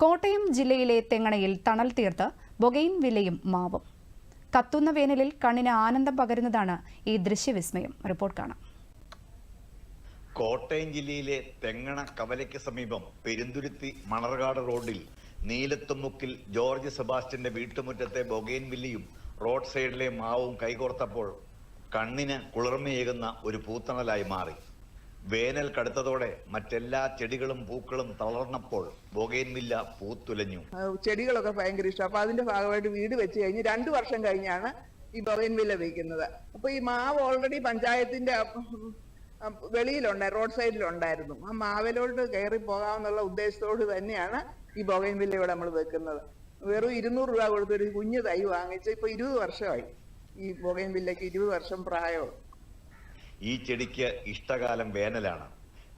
കോട്ടയം ജില്ലയിലെ തെങ്ങണയിൽ തണൽ തീർത്ത് ബൊഗൈൻ വിലയും മാവും. കത്തുന്ന വേനലിൽ കണ്ണിന് ആനന്ദം പകരുന്നതാണ് ഈ ദൃശ്യവിസ്മയം. റിപ്പോർട്ട് കാണാം. കോട്ടയം ജില്ലയിലെ തെങ്ങണ കവലയ്ക്ക് സമീപം പെരുന്തുരുത്തി മണർകാട് റോഡിൽ നീലത്തുമുക്കിൽ ജോർജ് സെബാസ്റ്റ്യന്റെ വീട്ടുമുറ്റത്തെ ബൊഗൈൻ വില്ലിയും റോഡ് സൈഡിലെ മാവും കൈകോർത്തപ്പോൾ കണ്ണിന് കുളിർമയേകുന്ന ഒരു പൂത്തണലായി മാറി. വേനൽ കടുത്തതോടെ മറ്റെല്ലാ ചെടികളും പൂക്കളും തളർന്നപ്പോൾ ബൊഗേൻവില്ല പൂത്തുലഞ്ഞു. ചെടികളൊക്കെ ഭയങ്കര ഇഷ്ടം. അപ്പൊ അതിന്റെ ഭാഗമായിട്ട് വീട് വെച്ച് കഴിഞ്ഞ് രണ്ടു വർഷം കഴിഞ്ഞാണ് ഈ ബൊഗൈൻവില്ല വെക്കുന്നത് അപ്പൊ ഈ മാവ് ഓൾറെഡി പഞ്ചായത്തിന്റെ വെളിയിലുണ്ടായി റോഡ് സൈഡിലുണ്ടായിരുന്നു ആ മാവിലോട്ട് കയറി പോകാമെന്നുള്ള ഉദ്ദേശത്തോട് തന്നെയാണ് ഈ ബൊഗൈൻവില്ല ഇവിടെ നമ്മൾ വെക്കുന്നത്. വെറും ഇരുന്നൂറ് രൂപ കൊടുത്തൊരു കുഞ്ഞു തൈ വാങ്ങിച്ച് ഇപ്പൊ ഇരുപത് വർഷമായി. ഈ ബൊഗൈൻവില്ലയ്ക്ക് ഇരുപത് വർഷം പ്രായമുള്ളൂ. ഈ ചെടിക്ക് ഇഷ്ടകാലം വേനലാണ്.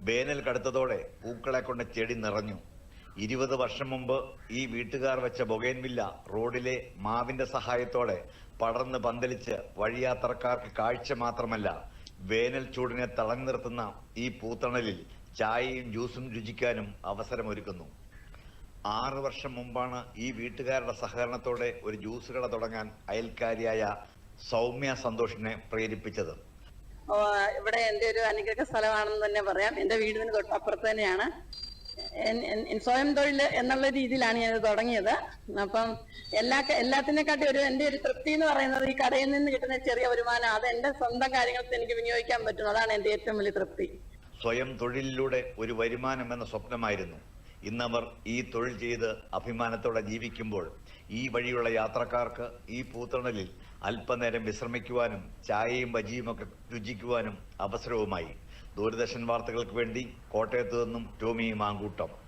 വേനൽ കടുത്തതോടെ പൂക്കളെ കൊണ്ട് ചെടി നിറഞ്ഞു. ഇരുപത് വർഷം മുമ്പ് ഈ വീട്ടുകാർ വെച്ച ബൊഗേൻവില്ല റോഡിലെ മാവിന്റെ സഹായത്തോടെ പടർന്ന് പന്തലിച്ച് വഴിയാത്രക്കാർക്ക് കാഴ്ച മാത്രമല്ല വേനൽ ചൂടിനെ തളഞ്ഞു നിർത്തുന്ന ഈ പൂത്തണലിൽ ചായയും ജ്യൂസും രുചിക്കാനും അവസരമൊരുക്കുന്നു. ആറു വർഷം മുമ്പാണ് ഈ വീട്ടുകാരുടെ സഹകരണത്തോടെ ഒരു ജ്യൂസ് കട തുടങ്ങാൻ അയൽക്കാരിയായ സൗമ്യ സന്തോഷിനെ പ്രേരിപ്പിച്ചത്. ഇവിടെ എന്റെ ഒരു അനുഗ്രഹ സ്ഥലമാണെന്ന് തന്നെ പറയാം. എന്റെ വീടിന് തൊട്ടപ്പുറത്ത് തന്നെയാണ്. സ്വയം തൊഴിൽ എന്നുള്ള രീതിയിലാണ് ഞാൻ തുടങ്ങിയത്. അപ്പം എല്ലാ എല്ലാത്തിനെക്കാട്ടി ഒരു എന്റെ ഒരു തൃപ്തി എന്ന് പറയുന്നത് ഈ കടയിൽ നിന്ന് കിട്ടുന്ന ചെറിയ വരുമാനം അത് എന്റെ സ്വന്തം കാര്യങ്ങൾക്ക് എനിക്ക് വിനിയോഗിക്കാൻ പറ്റും അതാണ് എന്റെ ഏറ്റവും വലിയ തൃപ്തി. സ്വയം തൊഴിലിലൂടെ ഒരു വരുമാനം എന്ന സ്വപ്നമായിരുന്നു. ഇന്നവർ ഈ തൊഴിൽ ചെയ്ത് അഭിമാനത്തോടെ ജീവിക്കുമ്പോൾ ഈ വഴിയുള്ള യാത്രക്കാർക്ക് ഈ പൂത്തണലിൽ അല്പനേരം വിശ്രമിക്കുവാനും ചായയും ബജിയും ഒക്കെ രുചിക്കുവാനും അവസരവുമായി. ദൂരദർശൻ വാർത്തകൾക്ക് വേണ്ടി കോട്ടയത്തു നിന്നും ടോമി മാങ്കൂട്ടം.